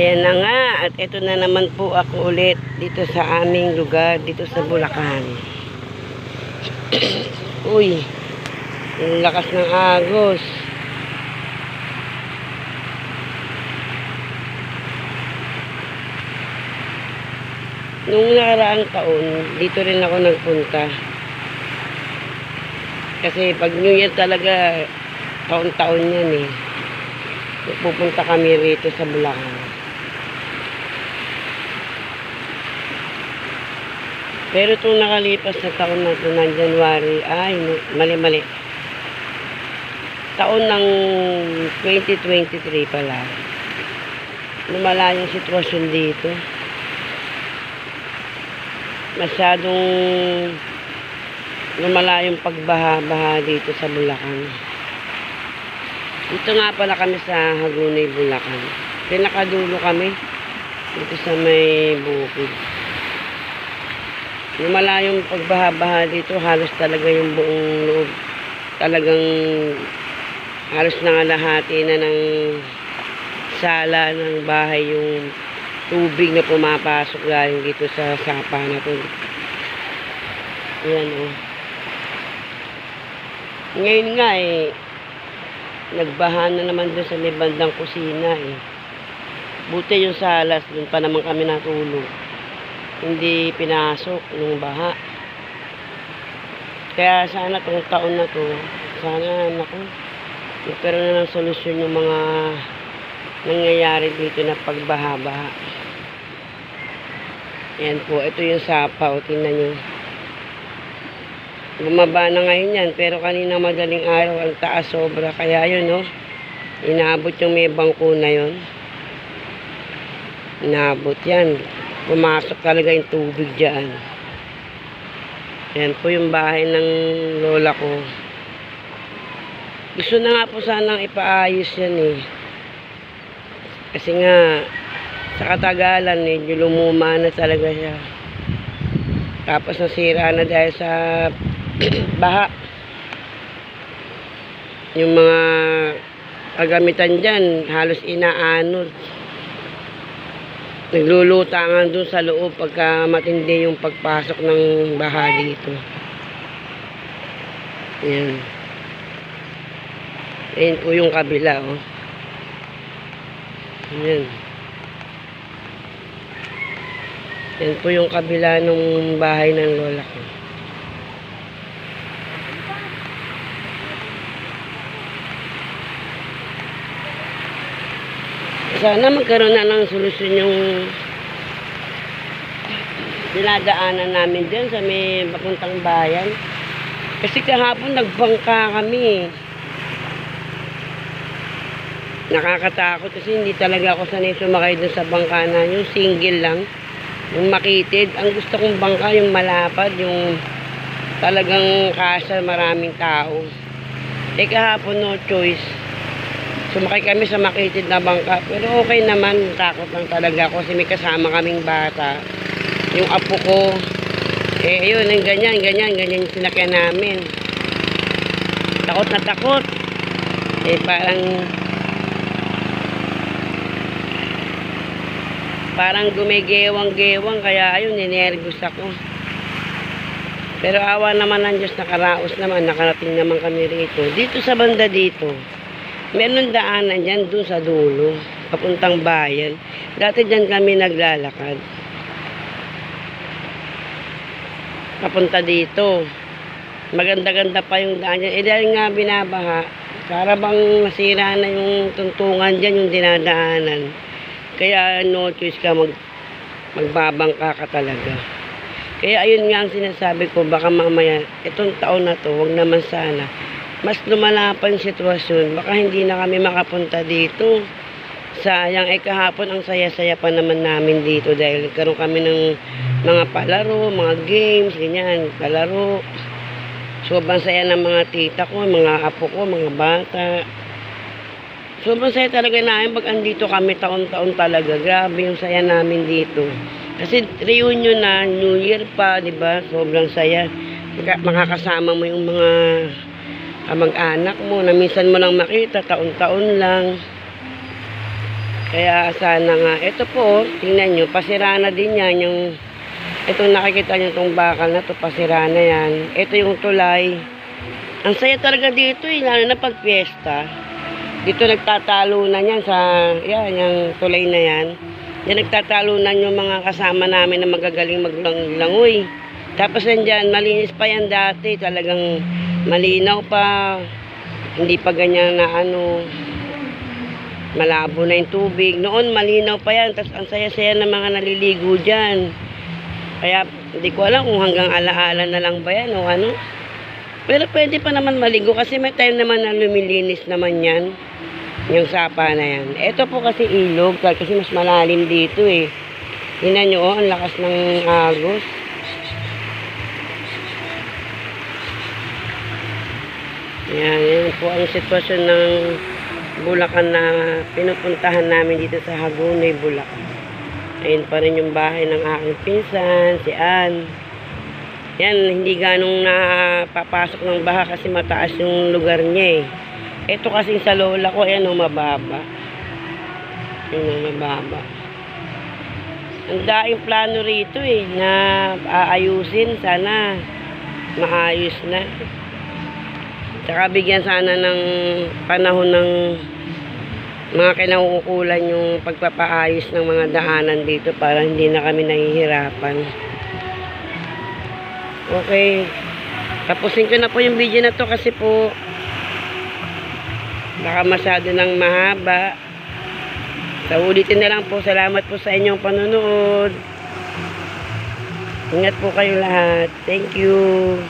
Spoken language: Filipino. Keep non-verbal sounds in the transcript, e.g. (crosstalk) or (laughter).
Ayan na nga, at ito na naman po ako ulit dito sa aming lugar, dito sa Bulacan. (clears throat) Uy, ang lakas ng agos. Nung nakaraang taon, dito rin ako nagpunta. Kasi pag New Year talaga, taon-taon yan eh. Pupunta kami rito sa Bulacan. Pero itong nakalipas na taon na ito ng January, ay, mali-mali. Taon ng 2023 pala. Lumala yung sitwasyon dito. Masyadong lumala yung pagbaha-baha dito sa Bulacan. Dito nga pala kami sa Hagunay, Bulacan. Pinakadulo kami dito sa may bukid. Yung pagbaha-baha dito, halos talaga yung buong loob. Talagang halos nangalahati na ng sala ng bahay yung tubig na pumapasok galing dito sa sapa na to. Ayan o. Oh. Ngayon nga eh, nagbaha na naman doon sa may bandang kusina eh. Buti yung salas, doon pa naman kami natulog. Hindi pinasok nung baha. Kaya sana tong taon na to, sana naku, magkaroon na ng solusyon yung mga nangyayari dito na pagbaha-baha. Ayan po, ito yung sapa, o tingnan nyo. Bumaba na ngayon yan, pero kanina madaling araw, ang taas sobra. Kaya yun, no, inaabot yung may bangko na yun. Inaabot yan. Pumasok talaga yung tubig dyan. Yan po yung bahay ng lola ko. Gusto na nga po sanang ipaayos yan eh. Kasi nga, sa katagalan, medyo lumuma na talaga siya. Tapos nasira na dahil sa (clears throat) baha. Yung mga kagamitan dyan, halos inaanod. Naglulutangan dun sa loob pagka matindi yung pagpasok ng baha dito. Yan. Ayan po yung kabila, oh. Yan. Yan po yung kabila ng bahay ng lola ko. Sana magkaroon na ng solusyon yung dinadaanan namin dyan sa may papuntang bayan. Kasi kahapon nagbangka kami. Nakakatakot kasi hindi talaga ako sanay sumakay dun sa bangka na yung single lang. Yung makitid. Ang gusto kong bangka yung malapad, yung talagang kasal maraming tao. Eh kahapon no choice. Sumakay kami sa makitid na bangka. Pero okay naman, takot lang talaga ako kasi may kasama kaming bata. Yung apo ko, eh ayun, yung ganyan, ganyan, ganyan yung sinakyan namin. Takot na takot. Eh parang parang gumigewang-gewang kaya ayun, ninervous ako. Pero awa naman ng Diyos, nakaraos naman, nakarating naman kami rito. Dito sa banda dito, meron daanan dyan dun sa dulo, papuntang bayan. Dati dyan kami naglalakad. Papunta dito. Maganda-ganda pa yung daan dyan. Eh dahil nga binabaha, para bang nasira na yung tuntungan dyan, yung dinadaanan. Kaya no choice ka mag, magbabangka ka talaga. Kaya ayun nga ang sinasabi ko, baka mamaya, itong taon na to, wag naman sana, mas lumala pa yung sitwasyon, baka hindi na kami makapunta dito. Sayang, eh kahapon ang saya-saya pa naman namin dito dahil nagkaroon kami ng mga palaro, mga games, ganyan, palaro. Sobrang saya ng mga tita ko, mga apo ko, mga bata. Sobrang saya talaga namin pag andito kami taon-taon talaga. Grabe yung saya namin dito. Kasi reunion na, New Year pa, di ba? Sobrang saya. Maka- Makakasama mo yung mga kamag-anak mo na minsan mo lang makita, taon-taon lang. Kaya sana nga, ito po, tingnan nyo, pasira na din yan, yung, itong nakikita nyo itong bakal na to, pasira na yan. Ito yung tulay. Ang saya talaga dito eh, lalo na pag fiesta. Dito nagtatalunan yan sa, yan, yung tulay na yan. Yan nagtatalunan yung mga kasama namin na magagaling maglangoy. Tapos nandyan, malinis pa yan dati, talagang malinaw pa. Hindi pa ganyan na ano, malabo na yung tubig. Noon malinaw pa yan, tapos ang saya-saya ng mga naliligo dyan. Kaya hindi ko alam kung hanggang alaala na lang ba yan o ano. Pero pwede pa naman maligo kasi may time naman na lumilinis naman yan. Yung sapa na yan. Ito po kasi ilog kasi mas malalim dito eh. Tingnan nyo oh, ang lakas ng agos. Yan, yan po ang sitwasyon ng Bulacan na pinupuntahan namin dito sa Hagonoy, Bulacan. Ayun pa rin yung bahay ng aking pinsan, si Ann. Yan, hindi ganong napapasok ng baha kasi mataas yung lugar niya eh. Ito kasi sa lola ko, yan o, mababa. Yan o, mababa. Ang daing plano rito eh, na aayusin. Sana maayos na. Tsaka bigyan sana ng panahon ng mga kinauukulan yung pagpapaayos ng mga daanan dito para hindi na kami nahihirapan. Okay. Tapusin ko na po yung video na to kasi po baka masyado ng mahaba. So, ulitin na lang po. Salamat po sa inyong panonood. Ingat po kayo lahat. Thank you.